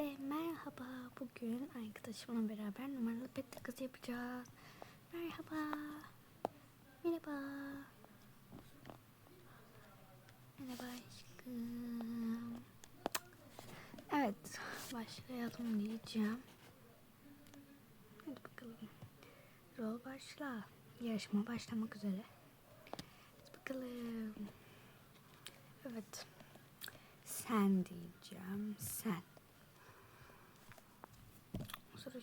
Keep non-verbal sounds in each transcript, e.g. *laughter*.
Herkese merhaba. Bugün arkadaşımla beraber numaralı pet takası yapacağız. Merhaba. Merhaba. Merhaba aşkım. Evet, başlayalım diyeceğim. Hadi bakalım. Rol başla. Yarışma başlamak üzere. Hadi bakalım. Evet. Sen diyeceğim. Sen.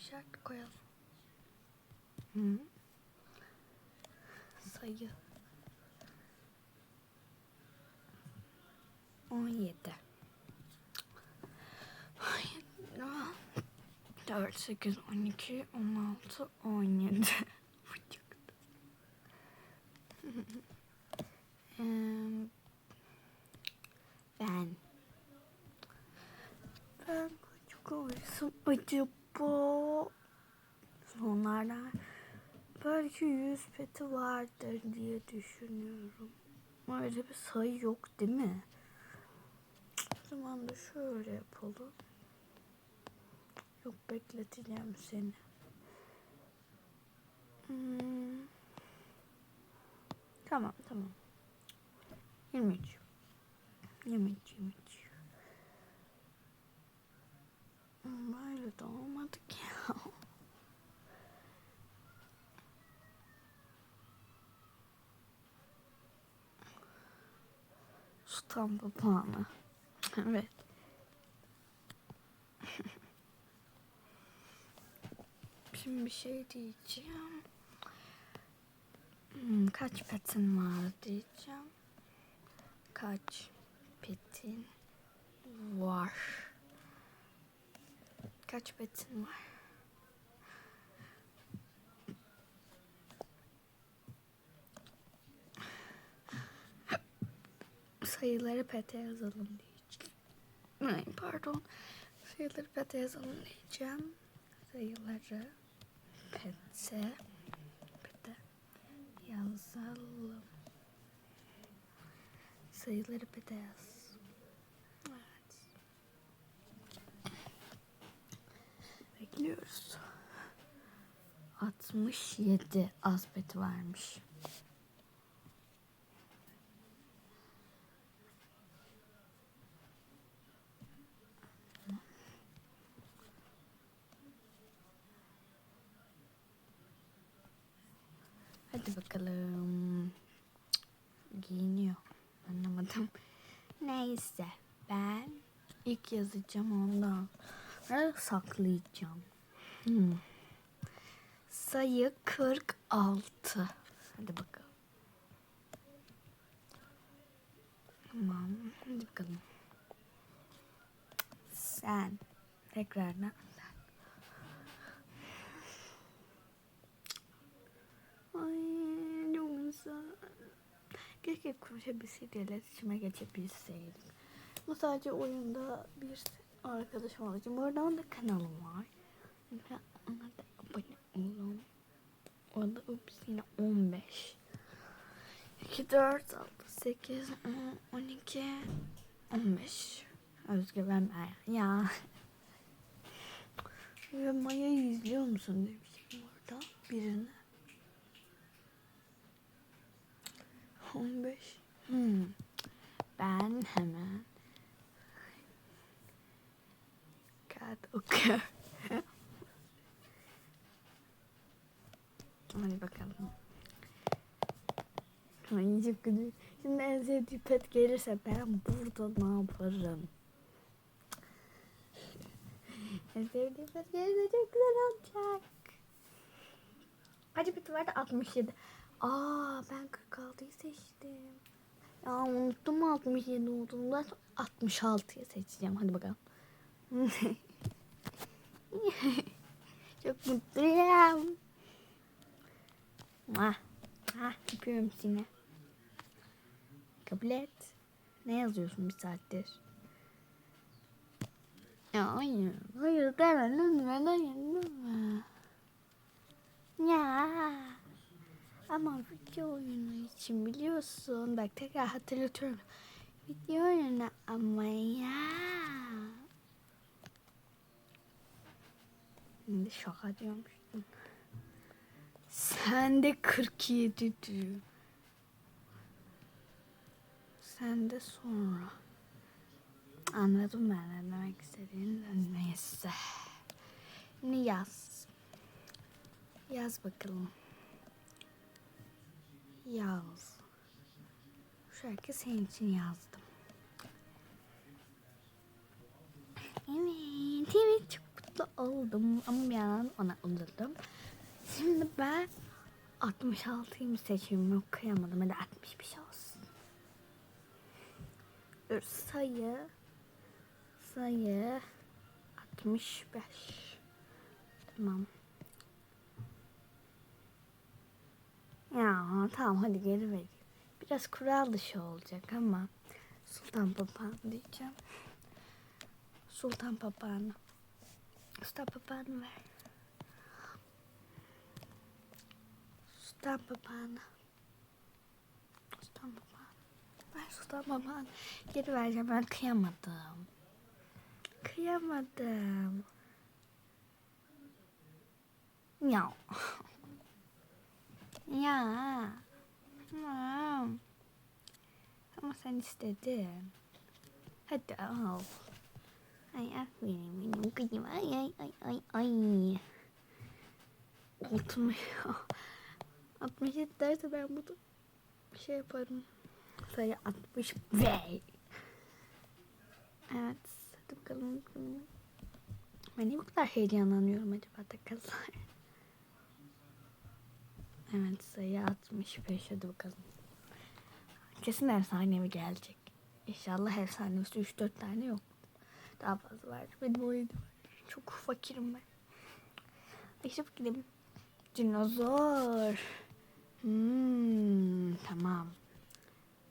İşareti koyalım. Hı? Sayı. 17. 4, 8, 12, 16, 17. Em, ben. Ben kaç koysam acaba? Sonlardan belki 100 peti vardır diye düşünüyorum. Öyle bir sayı yok değil mi? O zaman da şöyle yapalım. Yok bekleteceğim seni. Hmm. Tamam tamam. 23. 23 23. Hmm, Böyle de olmadı ki. *laughs* Tam papağanı. Evet. Şimdi bir şey diyeceğim. Hmm, kaç petin var diyeceğim. Kaç petin var? Kaç petin var? Sayıları pete yazalım diyeceğim. Ay, pardon. Sayıları pete yazalım diyeceğim. Sayıları pete pete yazalım. Sayıları pete yaz. Bekliyoruz. 67 az peti varmış. Hadi bakalım. Giyiniyor. Anlamadım. Neyse. Ben ilk yazacağım ondan. sonra saklayacağım. Hmm. Sayı 46. Hadi bakalım. Tamam. Hadi bakalım. Sen. Tekrardan sen. Ay çok güzel. Keşke konuşabilseydik, iletişime geçebilseydik. Bu sadece oyunda bir arkadaşım olacak. Bu arada onda kanalım var. Ve ona da abone olun. Orada ups yine 15. 2, 4, 6, 8, 10, 12, 15. Özge ben Maya. Ya. Ve Maya'yı izliyor musun demişim orada birine. 15. Hmm. Ben hemen kağıt okuyorum. *laughs* Hadi bakalım. Ay çok kötü. Şimdi en sevdiği pet gelirse ben burada ne yaparım? *laughs* en sevdiği pet gelirse çok güzel olacak. Kaç pet vardı? 67. Aa ben 46'yı seçtim. Ya unuttum 67 olduğundan 66'yı seçeceğim. Hadi bakalım. *laughs* Çok mutluyum. Ah, ah, öpüyorum seni. Kabul et. Ne yazıyorsun bir saattir? Ya hayır, hayır deme lütfen, hayır lütfen. Ya. Ama video oyunu için biliyorsun. Bak tekrar hatırlatıyorum. Video oyunu ama ya. Şimdi şaka diyormuştum. Sen de 47 diyor. Sen de sonra. Anladım ben ne demek istediğini neyse. Ne yaz? Yaz bakalım. Yaz. Bu şarkı senin için yazdım. Evet, evet çok mutlu oldum ama bir yandan ona üzüldüm. Şimdi ben 66'yı seçiyorum. Okuyamadım. Hadi 65 olsun. Dur sayı sayı 65. Tamam. Ya tamam hadi geri vereyim. Biraz kural dışı olacak ama Sultan Papağan diyeceğim. Sultan Papağan'ı. Sultan Papağan'ı ver. Sultan Papağan'ı. Sultan Papağan'ı. Ver Sultan Papağan'ı. Geri vereceğim ben kıyamadım. Kıyamadım. Ya. Ya. Tamam. Ama sen istedin. Hadi al. Ay aferin benim kızım. Ay ay ay ay ay. 60. 67 *laughs* derse ben bunu şey yaparım. Sayı 60 ve. Evet. Hadi bakalım. Ben niye bu kadar heyecanlanıyorum acaba takıllar? Evet sayı 65 hadi bakalım. Kesin efsanevi gelecek. İnşallah efsanesi 3-4 tane yok. Daha fazla var. Benim oyunu var. Çok fakirim ben. İşte gidelim. Dinozor. Hmm, tamam.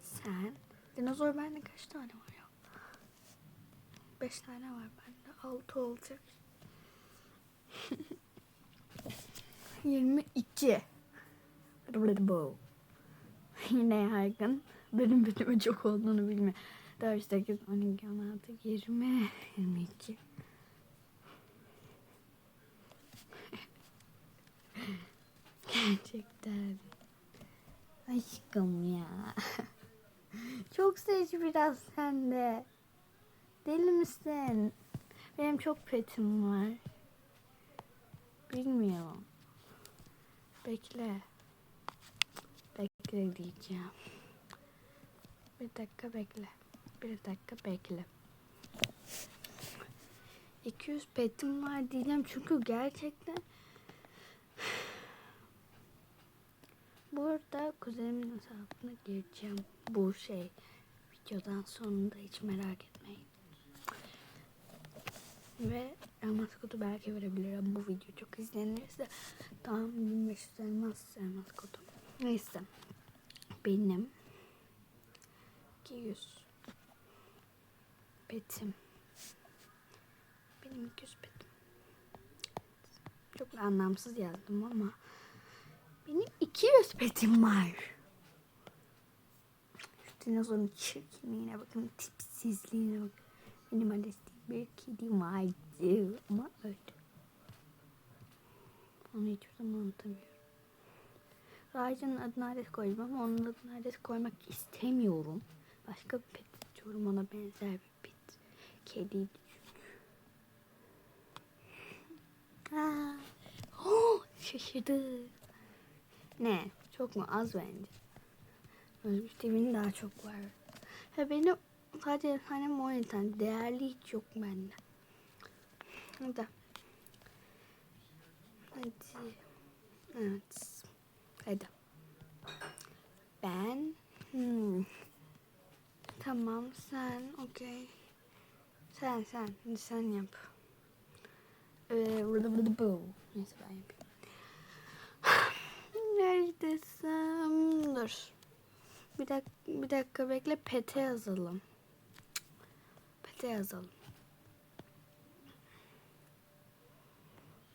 Sen. Dinozor bende kaç tane var ya? 5 tane var bende. 6 olacak. *laughs* 22. *laughs* Yine yaygın. Benim bütüme çok olduğunu bilme. 4, 8, 12, 16, 20, 22. Gerçekten. Aşkım ya. *laughs* Çok seç biraz sen de. Deli misin? Benim çok petim var. Bilmiyorum. Bekle. Bekle diyeceğim. Bir dakika bekle. Bir dakika bekle. 200 petim var diyeceğim çünkü gerçekten Burada kuzenimin hesabına gireceğim. Bu şey videodan sonunda hiç merak etmeyin. Ve elmas kodu belki verebilirim. Bu video çok izlenirse tam 1500 elmas elmas kodu. Neyse. Benim 200 petim. Benim 200 petim. Çok anlamsız yazdım ama benim 200 petim var. Şu dinozorun çirkinliğine bakın, tipsizliğine bakın. Benim adreste bir kedim vardı ama öldü. Onu hiçbir zaman unutamıyorum. Raja'nın adını adres koydum ama onun adını adres koymak istemiyorum. Başka bir pet istiyorum ona benzer bir pet. Kediydi çünkü. Oh, *gasps* şaşırdı. Ne? Çok mu? Az bence. Özgür TV'nin daha çok var. Ha benim sadece efsanem 17 tane. Değerli hiç yok bende. Hadi. Hadi. Evet. Hadi. Ben. Hmm. Tamam sen. Okey. Sen sen. Hadi sen yap. Ee, bu. Neyse ben yapayım. *sighs* Neredesin? Dur. Bir dakika, bir dakika bekle. Pete yazalım. Pete yazalım.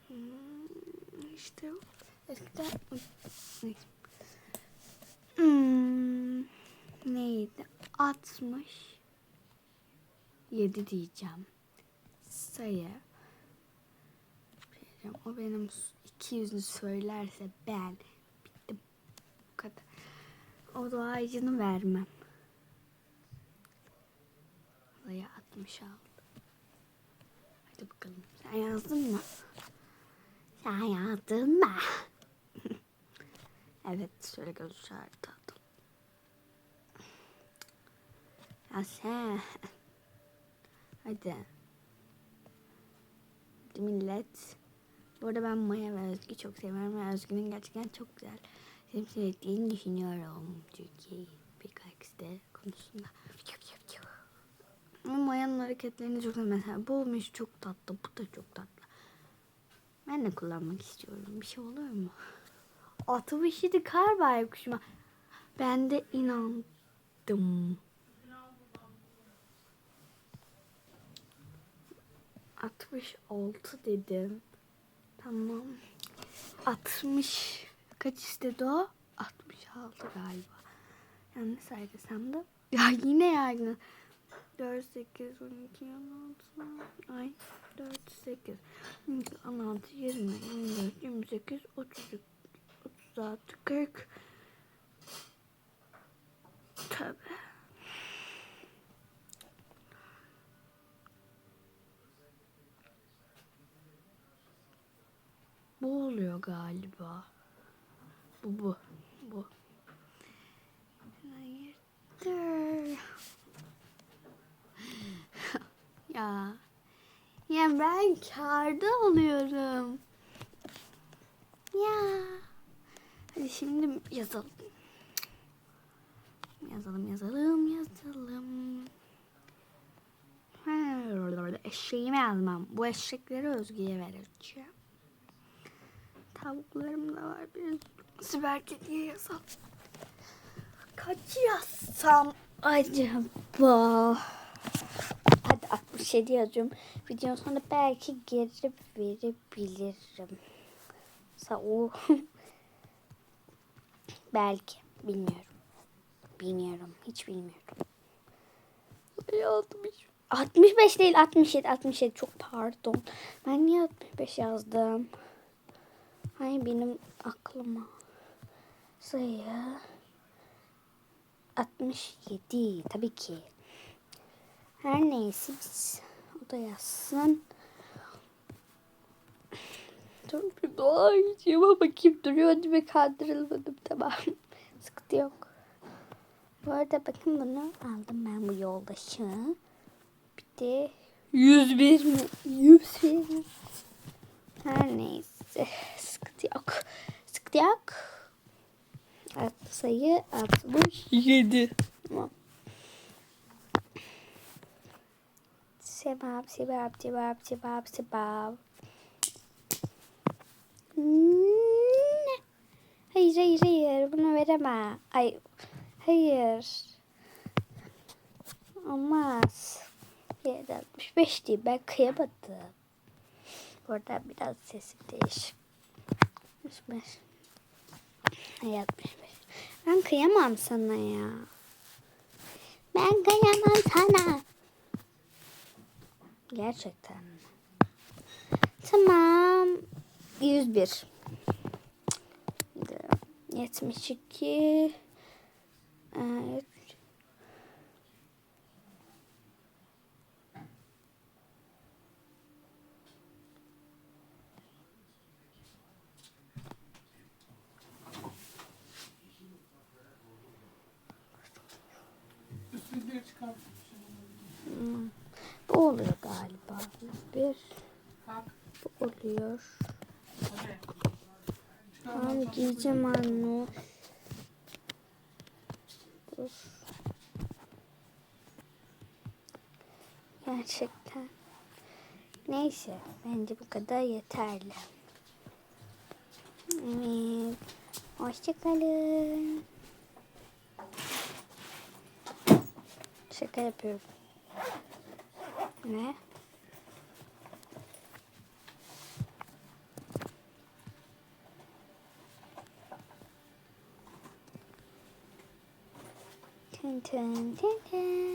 Hmm, işte eskiden. Hmm, neydi? 60 7 diyeceğim. Sayı 1 vereceğim. O benim iki yüzünü söylerse ben bittim. Bu kadar. O doğayıcını vermem. Oraya 60 aldı. Hadi bakalım. Sen yazdın mı? Sen yazdın mı? Evet şöyle göz işareti aldım. Ya sen. Hadi. Millet. Bu arada ben Maya ve Özgü çok seviyorum ve Özgü'nün gerçekten çok güzel film seyrettiğini düşünüyorum. Çünkü birkaç de konusunda. Ama Maya'nın hareketlerini çok seviyorum. Mesela bu olmuş çok tatlı, bu da çok tatlı. Ben de kullanmak istiyorum. Bir şey olur mu? Atı işidi kar baykuşuma. Ben de inandım. Altmış altı dedim. Tamam. 60 kaç istedi o? 66 galiba. Yanlış saydıysam da. Ya yine yani. 4, 8, 12, 16, ay 4, 8, 12, 16, 20, 24, 28, 33, 36, 40. Tabii. Bu oluyor galiba. Bu bu. Bu. Hayırdır? *laughs* ya. Ya ben karda oluyorum. Ya. Şimdi yazalım. Yazalım yazalım yazalım. Ha, Eşeğimi yazmam. Bu eşekleri Özgü'ye vereceğim. Tavuklarım da var. Bir Sibel diye yazalım. Kaç yazsam acaba? Hadi 67 yazıyorum. Videonun sonunda belki geri verebilirim. Sa o. *laughs* belki. Bilmiyorum. Bilmiyorum. Hiç bilmiyorum. Ay, 60. 65 değil 67 67 çok pardon. Ben niye 65 yazdım? Ay benim aklıma sayı 67 tabii ki. Her neyse biz o da yazsın. Dur daha içime bakayım duruyor be kandırılmadım tamam. *laughs* Sıkıntı yok. Bu arada bakın bunu aldım ben bu yoldaşı. Bir de 101 mi? 101 mi? Her neyse. Sıkıntı yok. Sıkıntı yok. Evet, sayı 67. Tamam. Sebap, sebap, sebap, sebap, sebap. Ne? Hayır, hayır, hayır. Bunu veremem. Ay, hayır. Olmaz. 765 değil. Ben kıyamadım. Burada biraz sesim değişik. 65. Ay 65. Ben kıyamam sana ya. Ben kıyamam sana. Gerçekten? Tamam. 101. 72. Evet. Hmm. Bu oluyor galiba. 101. Kalk. Bu oluyor. Tamam giyeceğim anne. Dur. Gerçekten. Neyse bence bu kadar yeterli. Evet. Hoşçakalın. Şaka yapıyorum. Ne? Tın tın tın tın.